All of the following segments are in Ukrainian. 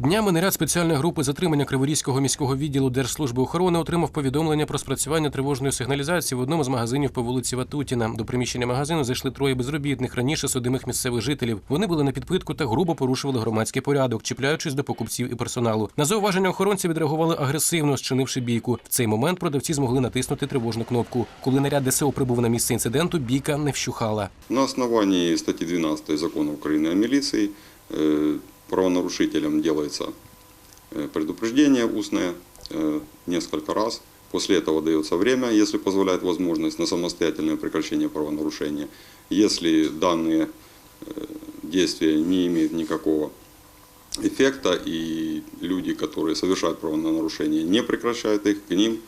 Днями наряд спеціальної групи затримання Криворізького міського відділу Держслужби охорони отримав повідомлення про спрацювання тривожної сигналізації в одному з магазинів по вулиці Ватутіна. До приміщення магазину зайшли троє безробітних раніше судимих місцевих жителів. Вони були на підпитку та грубо порушували громадський порядок, чіпляючись до покупців і персоналу. На зауваження охоронці відреагували агресивно, зчинивши бійку. В цей момент продавці змогли натиснути тривожну кнопку. Коли наряд ДСО прибув на місце інциденту, бійка не вщухала. На основании статьи 12 Закона Украины о милиции э, правонарушителям делается э, предупреждение устное э, несколько раз. После этого дается время, если позволяет возможность, на самостоятельное прекращение правонарушения. Если данные э, действия не имеют никакого эффекта и люди, которые совершают правонарушение, не прекращают их, к ним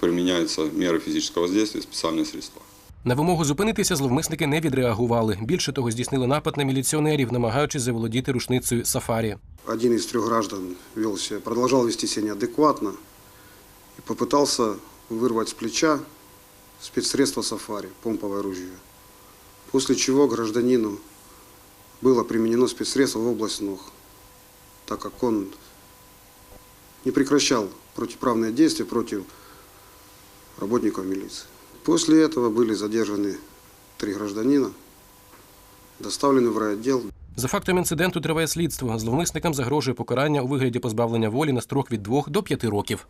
применяются меры физического воздействия, специальные средства. На вимогу зупинитися зловмисники не відреагували. Більше того, здійснили напад на міліціонерів, намагаючись заволодіти рушницею сафарі. Один из трех граждан вел себя, продолжал вести себя неадекватно и попытался вырвать с плеча спецсредство сафари, помповое ружье. После чего гражданину было применено спецсредство в область ног, так как он не прекращал противоправные действия против работников милиции. После этого были задержаны три гражданина, доставлены в райотдел, За фактом інциденту триває слідство. Зловмисникам загрожує покарання у вигляді позбавлення волі на строк від 2 до 5 років.